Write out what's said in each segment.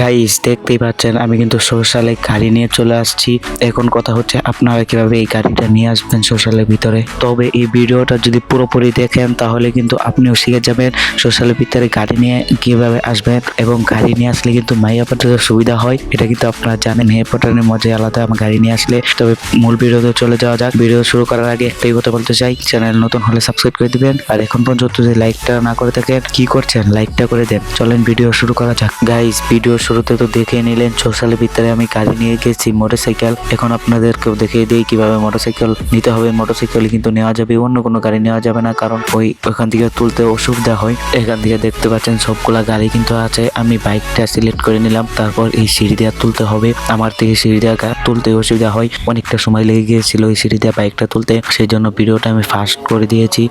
Guys দেখতেই পাচ্ছেন, আমি কিন্তু সোশ্যালে গাড়ি নিয়ে চলে আসছি। এখন কথা হচ্ছে আপনারা কীভাবে এই গাড়িটা নিয়ে আসবেন সোশ্যালের ভিতরে। তবে এই ভিডিওটা যদি পুরোপুরি দেখেন, তাহলে কিন্তু আপনিও শিখে যাবেন সোশ্যালের ভিতরে গাড়ি নিয়ে কীভাবে আসবেন এবং গাড়ি নিয়ে আসলে কিন্তু মাইয়া পাঠাতে সুবিধা হয়। এটা কিন্তু আপনারা জানেন হে পাঠানোর মজাই আলাদা আমার গাড়ি নিয়ে আসলে। তবে মূল ভিডিওতে চলে যাওয়া যাক। ভিডিও শুরু করার আগে একটাই কথা বলতে চাই, চ্যানেল নতুন হলে সাবস্ক্রাইব করে দিবেন। আর এখন পর্যন্ত যদি লাইকটা না করে থাকেন, কি করছেন? লাইকটা করে দেন। চলেন, ভিডিও শুরু করা যাক। গাইস ভিডিও শুরুতে তো দেখে নিলেন সোশ্যালের ভিতরে আমি গাড়ি নিয়ে গেছি, মোটরসাইকেল। এখন আপনাদেরকেও দেখিয়ে দিই কীভাবে মোটরসাইকেল নিতে হবে। মোটরসাইকেল কিন্তু নেওয়া যাবে, অন্য কোনো গাড়ি নেওয়া যাবে না, কারণ ওই ওখান থেকে তুলতে অসুবিধা হয়। এখান থেকে দেখতে পাচ্ছেন সবগুলা গাড়ি কিন্তু আছে। আমি বাইকটা সিলেক্ট করে নিলাম, তারপর এই সিঁড়ি দেওয়া তুলতে হবে। আমার থেকে সিঁড়ি দেওয়া তুলতে অসুবিধা হয়। অনেকটা সময় লেগে গিয়েছিল এই সিঁড়ি দেওয়া বাইকটা তুলতে। সেই জন্য ভিডিওটা আমি ফাস্ট করে দিয়েছি।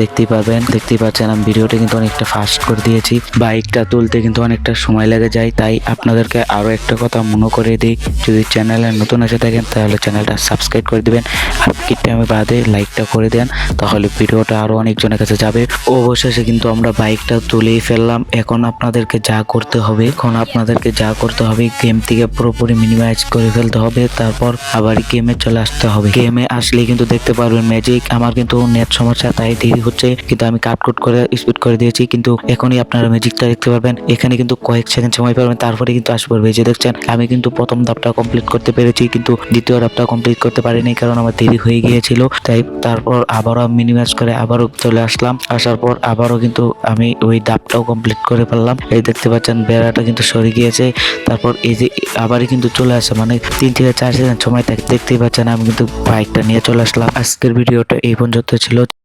দেখতেই পাবেন, দেখতেই পাচ্ছেন আমি ভিডিওটা কিন্তু অনেকটা ফাস্ট করে দিয়েছি। বাইকটা তুলতে কিন্তু অনেকটা সময় লেগে যায়, তাই আপনাদেরকে আরও একটা কথা মনে করে দিই। যদি চ্যানেলে নতুন এসে থাকেন, তাহলে চ্যানেলটা সাবস্ক্রাইব করে দেবেন। আর কি টাইমে বাদে লাইকটা করে দেন, তাহলে ভিডিওটা আরও অনেকজনের কাছে যাবে। অবশেষে কিন্তু আমরা বাইকটা তুলেই ফেললাম। এখন আপনাদেরকে যা করতে হবে, এখন আপনাদেরকে যা করতে হবে গেম থেকে পুরোপুরি মিনিমাইজ করে ফেলতে হবে। তারপর আবার গেমে চলে আসতে হবে। গেমে আসলে কিন্তু দেখতে পারবেন ম্যাজিক আমার কিন্তু নেট সমস্যা, তাই দেরি হচ্ছে। কিন্তু আমি কাটকুট করে স্পিড করে দিয়েছি। কিন্তু এখনই আপনারা ম্যাজিকটা দেখতে পারবেন। এখানে কিন্তু কয়েক সেকেন্ড সময় পাবেন। তারপরে কিন্তু পড়বে এই যে দেখছেন, আমি কিন্তু প্রথম ধাপটা কমপ্লিট করতে পেরেছি, কিন্তু দ্বিতীয় ধাপটা কমপ্লিট করতে পারিনি, কারণ আমার দেরি হয়ে গিয়েছিল। তাই তারপর আবারও মিনিমাইজ করে আবারও চলে আসলাম। আসার পর আবারও কিন্তু আমি ওই ধাপটাও কমপ্লিট করে ফেললাম। এই দেখতে পাচ্ছেন, বেড়াটা কিন্তু সরে গিয়েছে। তারপর এই যে আবারই কিন্তু চলে আসে মানে তিন থেকে চার সেকেন্ড সময় দেখতেই পাচ্ছেন, আমি কিন্তু বাইকটা নিয়ে চলে আসলাম। আজকের ভিডিওটা এই পর্যন্ত ছিল।